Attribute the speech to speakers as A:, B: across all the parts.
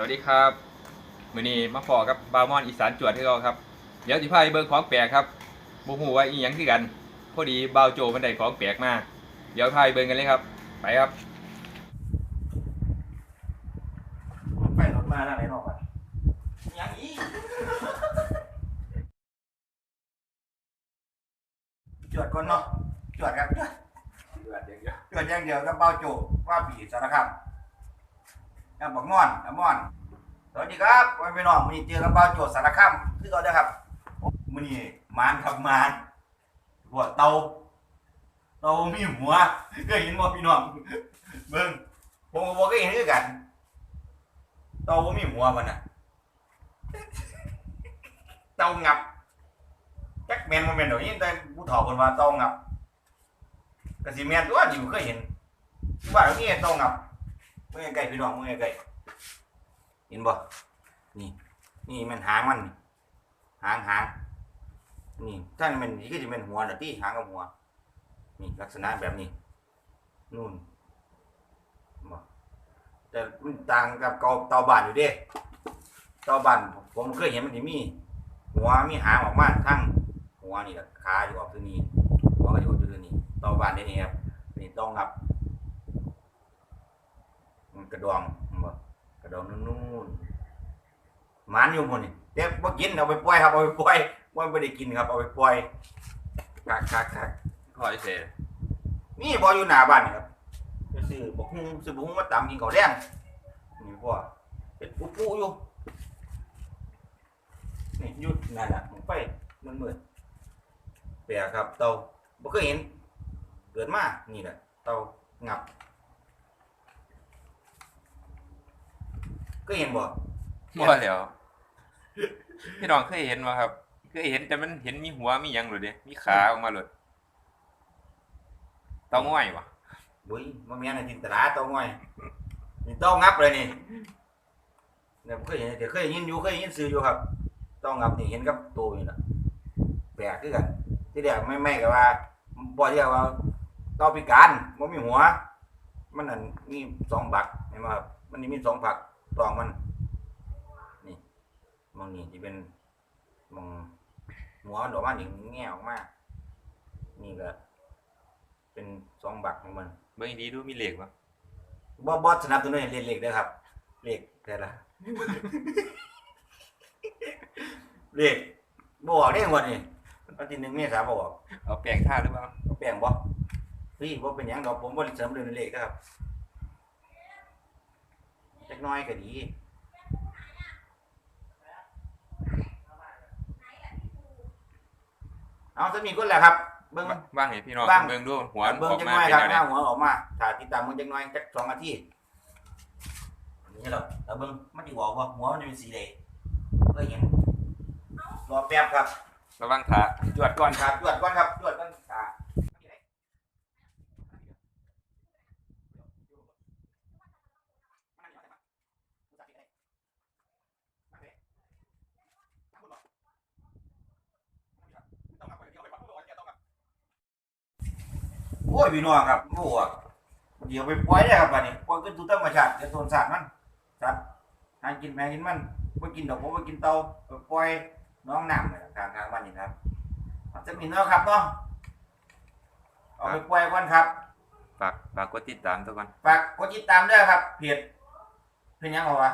A: สวัสดีครับมือนี้มาพอกับบาวมอนอีสานจวดที่เราครับ เดี๋ยวสิพาไปเบิ่งของแปลกครับบ่ฮู้ว่าอีหยังคือกันพอดีบาวโจมันได้ของแปลกมาเดี๋ยวพาไปเบิ่งกันเลยครับ ไปครับ
B: ไปรถมาแล้วไหนนอกอะยังอีจวดก่อนเนาะจวดครับจวดจวดอย่างเดียวกับเบาโจว่าปีสารคาม กับบอกม่อนกับม่อน สวัสดีครับวันพี่น้องวันนี้เจอกับเบาโจสารคามคือเราเด้อครับมื้อนี้มานครับมานหัวเตาเตามีหัวเคยเห็นบ่พี่น้องเบิ่งผมก็บ่เคยเห็นคือกันเตาบ่มีหัวมันน่ะเตางับจักแม่นบ่แม่นดอกนี่แต่ผู้เฒ่าเพิ่นว่าเตางับก็สิแม่นตัวที่เคยเห็นที่บ้านมีเตางับ เมื่อไกลพี่น้องเมื่อไกลเห็นบ่นี่นี่มันหางมันนี่หางหางนี่ถ้ามันนี่ก็สิเป็นหัวน่ะที่หางกับหัวนี่ลักษณะแบบนี้นู่นบ่แต่มันต่างกับเกาเตาบานอยู่เด้เตาบานผมเคยเห็นมันจะมี หัวมีหางออกมาทั้งหัวนี่แหละขาอยู่ออกตัวนี้หัวก็อยู่ตัวนี้เตาบานนี่นี่ครับนี่ต้องงับ กระดองบ่กระดองนู่นๆหมันอยู่หมดนี่เด็กบ่กินเอาไปปล่อยครับเอาไปปล่อยว่าไม่ได้กินครับเอาไปปล่อยคักคักคัก
A: ขอยเสร็จ
B: นี่บ่อยู่หน้าบ้านนี่ครับไปซื้อบ่ฮุ้งซื้อบ่ฮุ้งมาตำกินข้าวแดงนี่พ่อเป็นปุ๊ปุ๊อยู่นี่หยุดนั่นน่ะผมไปมันมืดๆแปลครับเตาบ่เคยเห็นเกิดมานี่แหละเตางับ ก็เห็นบ่
A: บ่แล้วพี่น้องเคยเห็นบ่ครับเคยเห็นแต่มันเห็นมีหัวมีหยังหรือเด้มีขาออกมาหลดเตาง่อยบ่
B: บุ้ยบ่แม่นอันจินตลาเตาง่อยนี่เตางับเลยนี่เนี่ยผมเคยเห็นเดี๋ยวเคยยินอยู่เคยยินซื้ออยู่ครับเตางับนี่เห็นกับตัวนี่ล่ะแปลกคือกัน ที่แรกไม่ไม่ก็ว่าบ่เรียกว่าเตาพิการบ่มีหัว มันนั่นมีสองบักเห็นบ่ครับมันนี่มีสองผัก ตองมันนี่มองนี่ที่เป็นมองหัวดอกมันนี่แง่ออกมานี่ก็เป็นสองบักของมัน
A: เบิ่งดีๆดูมีเหล็กบ่
B: บ่บ่สนับสนุนให้เล่นเหล็กเด้อครับเหล็กแต่ละเหล็กบ่ออกได้หมดนี่วันที่หนึ่งเมษายนบ่ออก
A: เอาแป้งทาหรือเปล่า
B: เอาแป้งบ่เฮ้ยบ่เป็นหยังดอกผมบ่ได้เสริมเรื่องเหล็กนะครับ จักหน้อยก็ดีเอาจะมีคนแหละครับ เบิ่ง
A: ว่างให้พี่น้อง
B: ว่าง
A: เบิ่งดูหัวมัน
B: เบิ่ง
A: ออก
B: จัก
A: มา
B: หน้อย
A: เป็น
B: ครับ
A: แนว
B: หน้า
A: ใด
B: หัวออกมาถ้าติดตามมึงจักหน้อยจักสองนาทีนี่แหละแล้วเบิ่งมันสิบอกว่าหัวมันจะเป็นสีแดงก็เห็นรอแป๊บครับ
A: ระวังขาจวดก่อน
B: ครับจวดก่อนครับจวดก่อนขา โอ้ยพี่น้องครับโอ้ยเดี๋ยวไปปล่อยได้ครับบัดนี้ปล่อยขึ้นสู่ธรรมชาติเดี๋ยวโซนสัตว์มันสัตว์หากินแม่กินมันบ่กินดอกผมบ่กินเต่าไปปล่อยน้องน้ำเลยทางทางบ้านนี่ครับอาจจะมีเนาะครับเนาะเอาไปปล่อยก่อนครับ
A: ฝากฝากกดติดตามตัวก่อน
B: ฝากกดติดตามด้วยครับเพจเพจหยังเอาวะ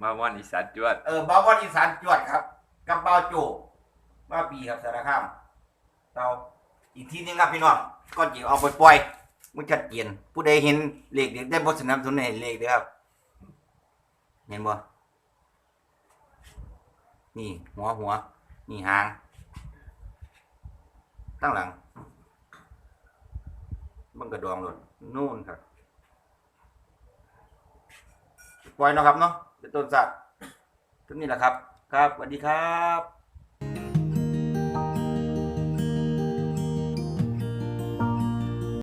A: บาวมอนอีสานจวด
B: เออบาวอนอีสานจวดครับกับเบาวโจบ้าวปีครับสารคามเรา อีกทีนึงครับพี่น้องก่อนจีเอาไปปล่อยมันชัดเจนผู้ใดเห็นเลขเด็กได้บทสนับสนุนให้เลขเด้อครับเห็นบ่นี่หัวหัว นี่หาง ตั้งหลังมันกระดองหลดนู่นครับปล่อยเนาะครับเนาะเป็นต้นสัตว์ทุกนี้แหละครับ ครับสวัสดีครับ